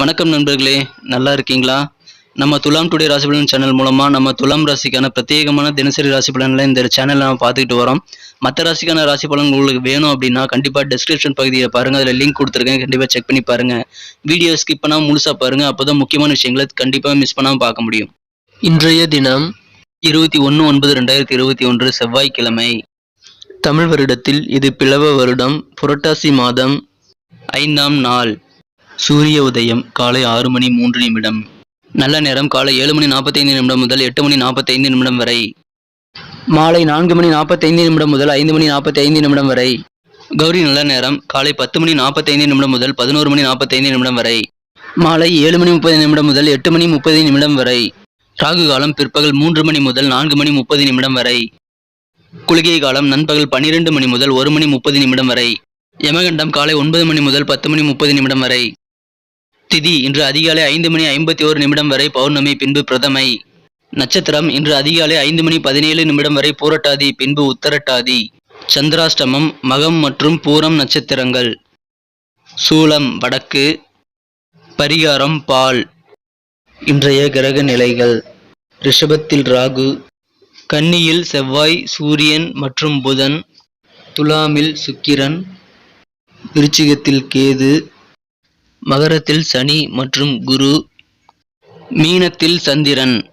வணக்கம் நண்பர்களே நல்லா இருக்கீங்களா? நம்ம துலாம் டுடே ராசி பலன் சேனல் மூலமாக நம்ம துலாம் ராசிக்கான பிரத்யேகமான தினசரி ராசி பலன்களை இந்த சேனலில் நம்ம பார்த்துக்கிட்டு வரோம். மற்ற ராசிக்கான ராசி பலன் உங்களுக்கு வேணும் அப்படின்னா கண்டிப்பாக டிஸ்கிரிப்ஷன் பகுதியில் பாருங்கள் அதில் லிங்க் கொடுத்துருக்கேன். கண்டிப்பாக செக் பண்ணி பாருங்கள் வீடியோ ஸ்கிப் பண்ணால் முழுசாக பாருங்கள் அப்போ தான் முக்கியமான விஷயங்களை கண்டிப்பாக மிஸ் பண்ணாமல் பார்க்க முடியும். இன்றைய தினம் இருபத்தி ஒன்று ஒன்பது ரெண்டாயிரத்தி இருபத்தி ஒன்று செவ்வாய்க்கிழமை. தமிழ் வருடத்தில் இது பிளவ வருடம். புரட்டாசி மாதம் ஐந்தாம் நாள். சூரிய உதயம் காலை ஆறு மணி மூன்று நிமிடம். நல்ல நேரம் காலை ஏழு மணி நாற்பத்தைந்து நிமிடம் முதல் எட்டு மணி நாற்பத்தைந்து நிமிடம் வரை. மாலை நான்கு மணி நாற்பத்தைந்து நிமிடம் முதல் ஐந்து மணி நாற்பத்தைந்து நிமிடம் வரை. கௌரி நல்ல நேரம் காலை பத்து மணி நாற்பத்தைந்து நிமிடம் முதல் பதினோரு மணி நாற்பத்தைந்து நிமிடம் வரை. மாலை ஏழு மணி முப்பது நிமிடம் முதல் எட்டு மணி முப்பது நிமிடம் வரை. ராகு காலம் பிற்பகல் மூன்று மணி முதல் நான்கு மணி முப்பது நிமிடம் வரை. குளிகை காலம் நண்பகல் பன்னிரெண்டு மணி முதல் ஒரு மணி முப்பது நிமிடம் வரை. யமகண்டம் காலை ஒன்பது மணி முதல் பத்து மணி முப்பது நிமிடம் வரை. திதி இன்று அதிகாலை ஐந்து மணி ஐம்பத்தி ஓரு நிமிடம் வரை பௌர்ணமி பின்பு பிரதமை. நட்சத்திரம் இன்று அதிகாலை ஐந்து மணி பதினேழு நிமிடம் வரை பூரட்டாதி பின்பு உத்தரட்டாதி. சந்திராஷ்டமம் மகம் மற்றும் பூரம் நட்சத்திரங்கள். சூலம் வடக்கு. பரிகாரம் பால். இன்றைய கிரக நிலைகள். ரிஷபத்தில் ராகு. கன்னியில் செவ்வாய் சூரியன் மற்றும் புதன். துலாமில் சுக்கிரன். விருச்சிகத்தில் கேது. மகரத்தில் சனி மற்றும் குரு. மீனத்தில் சந்திரன்.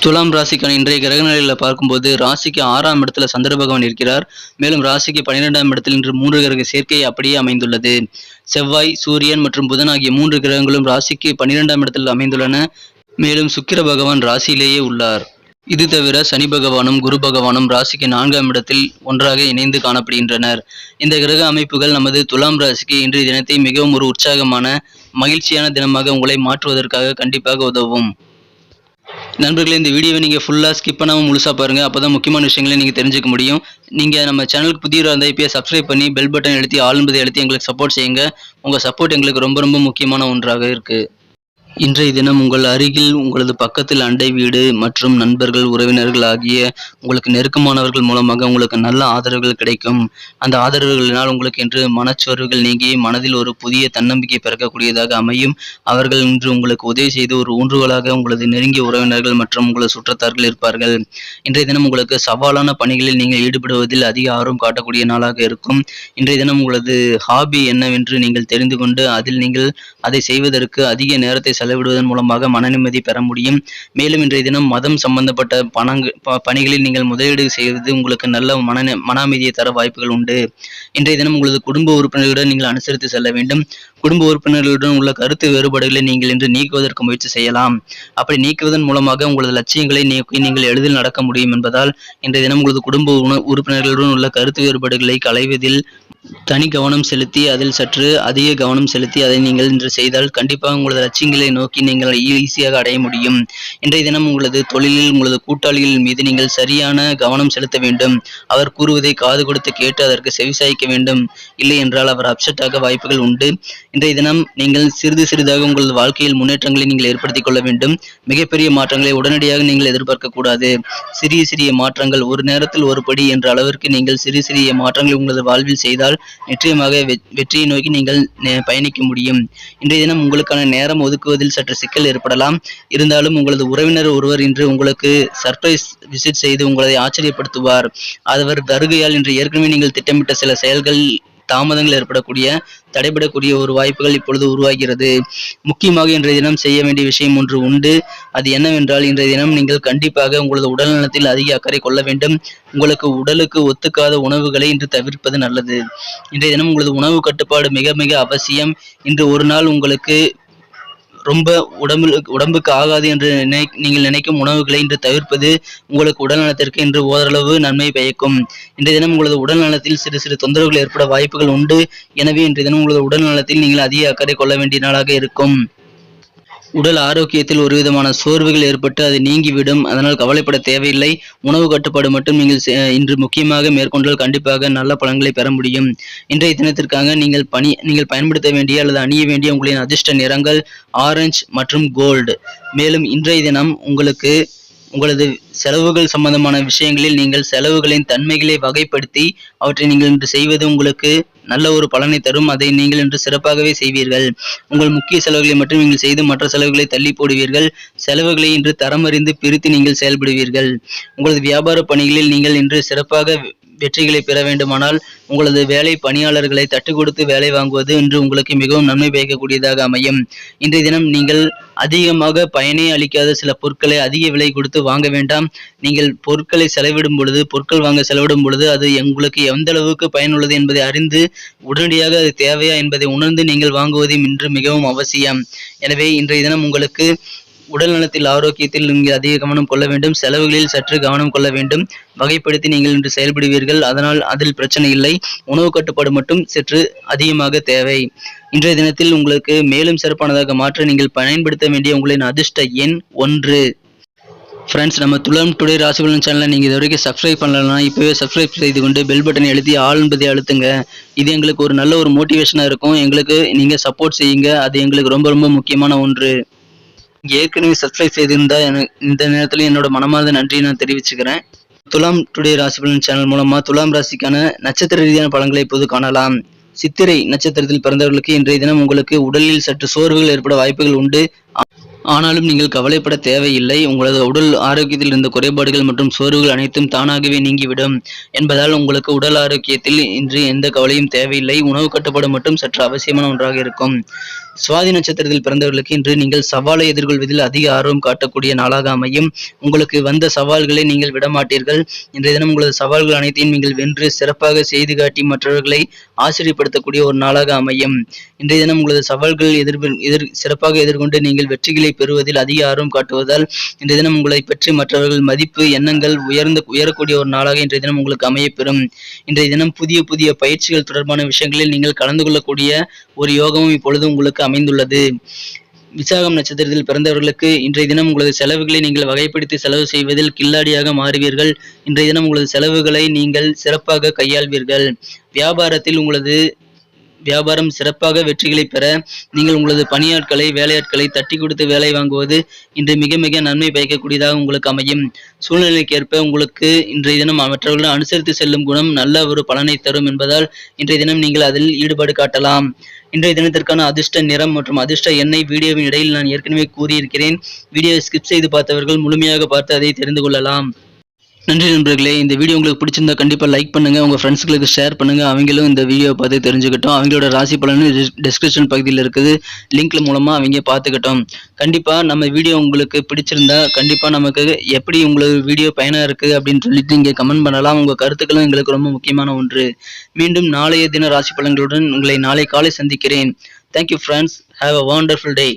துலாம் ராசிக்கான இன்றைய கிரக நிலையில பார்க்கும்போது ராசிக்கு ஆறாம் இடத்துல சந்திர பகவான் இருக்கிறார். மேலும் ராசிக்கு பன்னிரெண்டாம் இடத்தில் இன்று மூன்று கிரக சேர்க்கை அப்படியே அமைந்துள்ளது. செவ்வாய் சூரியன் மற்றும் புதன் ஆகிய மூன்று கிரகங்களும் ராசிக்கு பன்னிரெண்டாம் இடத்தில் அமைந்துள்ளன. மேலும் சுக்கிர பகவான் ராசியிலேயே உள்ளார். இது தவிர சனி பகவானும் குரு பகவானும் ராசிக்கு நான்காம் இடத்தில் ஒன்றாக இணைந்து காணப்படுகின்றனர். இந்த கிரக அமைப்புகள் நமது துலாம் ராசிக்கு இன்றைய தினத்தை மிகவும் ஒரு உற்சாகமான மகிழ்ச்சியான தினமாக உங்களை மாற்றுவதற்காக கண்டிப்பாக உதவும். நண்பர்களே இந்த வீடியோவை நீங்கள் ஃபுல்லாக ஸ்கிப் பண்ணாமல் முழுசாக பாருங்கள் அப்போ தான் முக்கியமான விஷயங்களை நீங்கள் தெரிஞ்சுக்க முடியும். நீங்கள் நம்ம சேனலுக்கு புதியவராக இருந்தால் இப்போயே சப்ஸ்கிரைப் பண்ணி பெல் பட்டன் எழுத்தி ஆல் எழுத்தி எங்களுக்கு சப்போர்ட் செய்யுங்க. உங்கள் சப்போர்ட் எங்களுக்கு ரொம்ப ரொம்ப முக்கியமான ஒன்றாக இருக்குது இன்றைய தினம் உங்கள் அருகில் உங்களது பக்கத்தில் அண்டை வீடு மற்றும் நண்பர்கள் உறவினர்கள் ஆகிய உங்களுக்கு நெருக்கமானவர்கள் மூலமாக உங்களுக்கு நல்ல ஆதரவுகள் கிடைக்கும். அந்த ஆதரவுகளினால் உங்களுக்கு இன்று மனச்சோர்வுகள் நீங்கி மனதில் ஒரு புதிய தன்னம்பிக்கை பிறக்கக்கூடியதாக அமையும். அவர்கள் இன்று உங்களுக்கு உதவி செய்து ஒரு ஊன்றுகோலாக உங்களது நெருங்கிய உறவினர்கள் மற்றும் உங்களது சுற்றத்தார்கள் இருப்பார்கள். இன்றைய தினம் உங்களுக்கு சவாலான பணிகளில் நீங்கள் ஈடுபடுவதில் அதிக ஆர்வம் காட்டக்கூடிய நாளாக இருக்கும். இன்றைய தினம் உங்களது ஹாபி என்னவென்று நீங்கள் தெரிந்து கொண்டு அதில் நீங்கள் அதை செய்வதற்கு அதிக நேரத்தை செலவிடுவதன் மூலமாக மன நிம்மதி பெற முடியும். மேலும் இன்றைய தினம் மதம் சம்பந்தப்பட்ட பணங்க பணிகளில் நீங்கள் முதலீடு செய்வது உங்களுக்கு நல்ல மன மன அமைதியை தர வாய்ப்புகள் உண்டு. இன்றைய தினம் உங்களது குடும்ப உறுப்பினர்களுடன் நீங்கள் அனுசரித்து செல்ல வேண்டும். குடும்ப உறுப்பினர்களுடன் உள்ள கருத்து வேறுபாடுகளை நீங்கள் இன்று நீக்குவதற்கு முயற்சி செய்யலாம். அப்படி நீக்குவதன் மூலமாக உங்களது லட்சியங்களை நீக்கி நீங்கள் எளிதில் நடக்க முடியும் என்பதால் இன்றைய தினம் உங்களது குடும்ப உறுப்பினர்களுடன் உள்ள கருத்து வேறுபாடுகளை களைவதில் தனி கவனம் செலுத்தி அதில் சற்று அதிக கவனம் செலுத்தி அதை நீங்கள் இன்று செய்தால் கண்டிப்பாக உங்களது லட்சியங்களை நோக்கி நீங்கள் ஈஸியாக அடைய முடியும். இன்றைய தினம் உங்களது தொழிலில் உங்களது கூட்டாளிகள் மீது நீங்கள் சரியான கவனம் செலுத்த வேண்டும். அவர் கூறுவதை காது கொடுத்து கேட்டு அதற்கு செவிசாய்க்க வேண்டும். இல்லை என்றால் அவர் அப்செட் ஆக வாய்ப்புகள் உண்டு. இன்றைய தினம் நீங்கள் சிறிது சிறிதாக உங்களது வாழ்க்கையில் முன்னேற்றங்களை நீங்கள் ஏற்படுத்திக் கொள்ள வேண்டும். மிகப்பெரிய மாற்றங்களை உடனடியாக நீங்கள் எதிர்பார்க்க கூடாது. சிறிய சிறிய மாற்றங்கள் ஒரு நேரத்தில் ஒரு படி என்ற அளவிற்கு நீங்கள் சிறிய சிறிய மாற்றங்களை உங்களது வாழ்வில் செய்தால் நிச்சயமாக வெ- வெற்றியை நோக்கி நீங்கள் பயணிக்க முடியும். இன்றைய தினம் உங்களுக்கான நேரம் ஒதுக்குவதில் சற்று சிக்கல் ஏற்படலாம். இருந்தாலும் உங்களது உறவினர் ஒருவர் இன்று உங்களுக்கு சர்ப்ரைஸ் விசிட் செய்து உங்களை ஆச்சரியப்படுத்துவார். அவர் வருகையால் இன்று ஏற்கனவே நீங்கள் திட்டமிட்ட சில செயல்கள் தாமதங்கள் ஏற்படக்கூடிய தடைபடக்கூடிய ஒரு வாய்ப்புகள் இப்பொழுது உருவாகிறது. முக்கியமாக இன்றைய தினம் செய்ய வேண்டிய விஷயம் ஒன்று உண்டு. அது என்னவென்றால் இன்றைய தினம் நீங்கள் கண்டிப்பாக உங்களது உடல் நலத்தில் அதிக அக்கறை கொள்ள வேண்டும். உங்களுக்கு உடலுக்கு ஒத்துக்காத உணவுகளை இன்று தவிர்ப்பது நல்லது. இன்றைய தினம் உங்களது உணவு கட்டுப்பாடு மிக மிக அவசியம். இன்று ஒரு நாள் உங்களுக்கு ரொம்ப உடம்பு உடம்புக்கு ஆகாது என்று நினை நீங்கள் நினைக்கும் உணவுகளை இன்று தவிர்ப்பது உங்களுக்கு உடல் நலத்திற்கு இன்று ஓரளவு நன்மை பயக்கும். இன்றைய தினம் உங்களது உடல் நலத்தில் சிறு சிறு தொந்தரவுகள் ஏற்பட வாய்ப்புகள் உண்டு. எனவே இன்றைய தினம் உங்களது உடல் நலத்தில் நீங்கள் அதிக அக்கறை கொள்ள வேண்டிய நாளாக இருக்கும். உடல் ஆரோக்கியத்தில் ஒரு விதமான சோர்வுகள் ஏற்பட்டு அது நீங்கிவிடும். அதனால் கவலைப்பட தேவையில்லை. உணவு கட்டுப்பாடு மட்டும் நீங்கள் இன்று முக்கியமாக மேற்கொண்டால் கண்டிப்பாக நல்ல பலன்களை பெற முடியும். இன்றைய தினத்திற்காக நீங்கள் பணி நீங்கள் பயன்படுத்த வேண்டிய அல்லது அணிய வேண்டிய உங்களின் அதிர்ஷ்ட நிறங்கள் ஆரஞ்சு மற்றும் கோல்டு. மேலும் இன்றைய தினம் உங்களுக்கு உங்களது செலவுகள் சம்பந்தமான விஷயங்களில் நீங்கள் செலவுகளின் தன்மைகளை வகைப்படுத்தி அவற்றை நீங்கள் இன்று செய்வது உங்களுக்கு நல்ல ஒரு பலனை தரும். அதை நீங்கள் இன்று சிறப்பாகவே செய்வீர்கள். உங்கள் முக்கிய செலவுகளை மட்டும் நீங்கள் செய்து மற்ற செலவுகளை தள்ளி போடுவீர்கள். செலவுகளை இன்று தரம் அறிந்து பிரித்து நீங்கள் செயல்படுவீர்கள். உங்களது வியாபார பணிகளில் நீங்கள் இன்று சிறப்பாக வெற்றிகளை பெற வேண்டுமானால் உங்களது வேலை பணியாளர்களை தட்டு கொடுத்து வேலை வாங்குவது இன்று உங்களுக்கு மிகவும் நன்மை பயக்கக்கூடியதாக அமையும். இன்றைய தினம் நீங்கள் அதிகமாக பயனே அளிக்காத சில பொருட்களை அதிக விலை கொடுத்து வாங்க வேண்டாம். நீங்கள் பொருட்களை செலவிடும் பொழுது பொருட்கள் வாங்க செலவிடும் பொழுது அது உங்களுக்கு எந்த அளவுக்கு பயனுள்ளது என்பதை அறிந்து உடனடியாக அது தேவையா என்பதை உணர்ந்து நீங்கள் வாங்குவதும் இன்று மிகவும் அவசியம். எனவே இன்றைய தினம் உங்களுக்கு உடல் நலத்தில் ஆரோக்கியத்தில் நீங்கள் அதிக கவனம் கொள்ள வேண்டும். செலவுகளில் சற்று கவனம் கொள்ள வேண்டும். வகைப்படுத்தி நீங்கள் இன்று செயல்படுவீர்கள். அதனால் அதில் பிரச்சனை இல்லை. உணவு கட்டுப்பாடு மட்டும் சற்று அதிகமாக தேவை. இன்றைய தினத்தில் உங்களுக்கு மேலும் சிறப்பானதாக மாற்ற நீங்கள் பயன்படுத்த வேண்டிய உங்களின் அதிர்ஷ்ட எண் ஒன்று. ஃப்ரெண்ட்ஸ் நம்ம துலாம் டுடே ராசிபலன் சேனலை நீங்கள் இது வரைக்கும் சப்ஸ்கிரைப் பண்ணலன்னா இப்போவே சப்ஸ்கிரைப் செய்து கொண்டு பெல் பட்டனை எழுதி ஆள் என்பதை அழுத்துங்க. இது எங்களுக்கு ஒரு நல்ல ஒரு மோட்டிவேஷனாக இருக்கும். எங்களுக்கு நீங்கள் சப்போர்ட் செய்யுங்க. அது எங்களுக்கு ரொம்ப ரொம்ப முக்கியமான ஒன்று. ஏற்கனவே சப்ஸ்கிரைப் செய்திருந்தா இந்த நேரத்தில் என்னோட மனமார்ந்த நன்றியை நான் தெரிவிச்சுக்கிறேன். துலாம் டுடே ராசிபலன் சேனல் மூலமா துலாம் ராசிக்கான நட்சத்திர ரீதியான பலன்களை இப்போது காணலாம். சித்திரை நட்சத்திரத்தில் பிறந்தவர்களுக்கு இன்றைய தினம் உங்களுக்கு உடலில் சற்று சோர்வுகள் ஏற்பட வாய்ப்புகள் உண்டு. ஆனாலும் நீங்கள் கவலைப்பட தேவையில்லை. உங்களது உடல் ஆரோக்கியத்தில் இருந்த குறைபாடுகள் மற்றும் சோர்வுகள் அனைத்தும் தானாகவே நீங்கிவிடும் என்பதால் உங்களுக்கு உடல் ஆரோக்கியத்தில் இன்று எந்த கவலையும் தேவையில்லை. உணவு கட்டுப்பாடு மட்டும் சற்று அவசியமான ஒன்றாக இருக்கும். சுவாதி நட்சத்திரத்தில் பிறந்தவர்களுக்கு இன்று நீங்கள் சவாலை எதிர்கொள்வதில் அதிக ஆர்வம் காட்டக்கூடிய நாளாக அமையும். உங்களுக்கு வந்த சவால்களை நீங்கள் விடமாட்டீர்கள். இன்றைய தினம் உங்களது சவால்கள் அனைத்தையும் நீங்கள் வென்று சிறப்பாக செய்து காட்டி மற்றவர்களை ஆச்சரியப்படுத்தக்கூடிய ஒரு நாளாக அமையும். இன்றைய தினம் உங்களது சவால்கள் எதிர் எதிர் சிறப்பாக எதிர்கொண்டு நீங்கள் வெற்றிகளை பெறுவதில் அதிக ஆர்வம் காட்டுவதால் இன்றைய தினம் உங்களை பற்றி மற்றவர்கள் மதிப்பு எண்ணங்கள் உயர்ந்த உயரக்கூடிய ஒரு நாளாக இன்றைய தினம் உங்களுக்கு அமையப்பெறும். இன்றைய தினம் புதிய புதிய பயிற்சிகள் தொடர்பான விஷயங்களில் நீங்கள் கலந்து கொள்ளக்கூடிய ஒரு யோகமும் இப்பொழுது உங்களுக்கு அமைந்துள்ளது. விசாகம் நட்சத்திரத்தில் பிறந்தவர்களுக்கு இன்றைய தினம் உங்களது செலவுகளை நீங்கள் வகைப்படுத்தி செலவு செய்வதில் கில்லாடியாக மாறுவீர்கள். இன்றைய தினம் உங்களது செலவுகளை நீங்கள் சிறப்பாக கையாள்வீர்கள். வியாபாரத்தில் உங்களது வியாபாரம் சிறப்பாக வெற்றிகளை பெற நீங்கள் உங்களது பணியாட்களை வேலையாட்களை தட்டி கொடுத்து வேலை வாங்குவது இன்று மிக மிக நன்மை பயக்கக்கூடியதாக உங்களுக்கு அமையும். சூழ்நிலைக்கேற்ப உங்களுக்கு இன்றைய தினம் மற்றவர்களை அனுசரித்து செல்லும் குணம் நல்ல ஒரு பலனை தரும் என்பதால் இன்றைய தினம் நீங்கள் அதில் ஈடுபாடு காட்டலாம். இன்றைய தினத்திற்கான அதிர்ஷ்ட நிறம் மற்றும் அதிர்ஷ்ட எண்ணெய் வீடியோவின் இடையில் நான் ஏற்கனவே கூறியிருக்கிறேன். வீடியோவை ஸ்கிப் செய்து பார்த்தவர்கள் முழுமையாக பார்த்து அதை தெரிந்து கொள்ளலாம். நன்றி நண்பர்களே இந்த வீடியோ உங்களுக்கு பிடிச்சிருந்தா கண்டிப்பாக லைக் பண்ணுங்க உங்கள் ஃப்ரெண்ட்ஸ்களுக்கு ஷேர் பண்ணுங்க அவங்களும் இந்த வீடியோ பார்த்து தெரிஞ்சுக்கிட்டோம். அவங்களோட ராசி பலன் டிஸ்கிரிப்ஷன் பகுதியில் இருக்குது. லிங்க்ல மூலமாக அவங்க பார்த்துக்கிட்டோம். கண்டிப்பாக நம்ம வீடியோ உங்களுக்கு பிடிச்சிருந்தா கண்டிப்பாக நமக்கு எப்படி உங்களுக்கு வீடியோ பயனாக இருக்குது அப்படின்னு சொல்லிட்டு இங்கே கமெண்ட் பண்ணலாம். உங்கள் கருத்துக்களும் எங்களுக்கு ரொம்ப முக்கியமான ஒன்று. மீண்டும் நாளைய தின ராசி பலன்களுடன் உங்களை நாளை காலை சந்திக்கிறேன். Thank you friends have a wonderful day